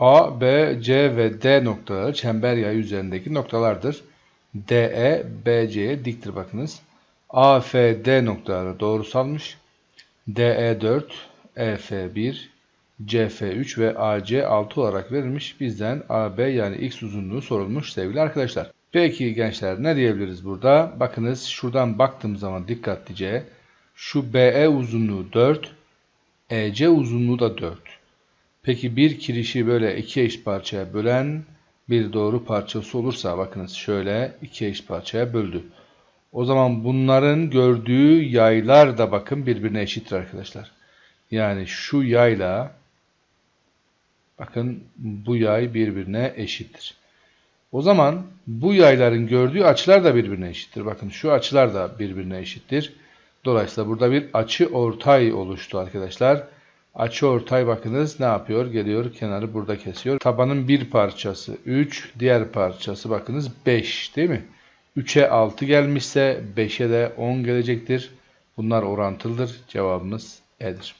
A, B, C ve D noktaları çember yayı üzerindeki noktalardır. DE, BC'ye diktir bakınız. A, F, D noktaları doğrusalmış. DE 4, EF 1, CF 3 ve AC 6 olarak verilmiş. Bizden AB yani X uzunluğu sorulmuş sevgili arkadaşlar. Peki gençler ne diyebiliriz burada? Bakınız şuradan baktığım zaman dikkatlice şu BE uzunluğu 4, EC uzunluğu da 4. Peki bir kirişi böyle iki eş parçaya bölen bir doğru parçası olursa bakınız şöyle iki eş parçaya böldü. O zaman bunların gördüğü yaylar da bakın birbirine eşittir arkadaşlar. Yani şu yayla bakın bu yay birbirine eşittir. O zaman bu yayların gördüğü açılar da birbirine eşittir. Bakın şu açılar da birbirine eşittir. Dolayısıyla burada bir açı ortay oluştu arkadaşlar. Açı ortay bakınız ne yapıyor? Geliyor kenarı burada kesiyor. Tabanın bir parçası 3, diğer parçası bakınız 5 değil mi? 3'e 6 gelmişse 5'e de 10 gelecektir. Bunlar orantılıdır. Cevabımız E'dir.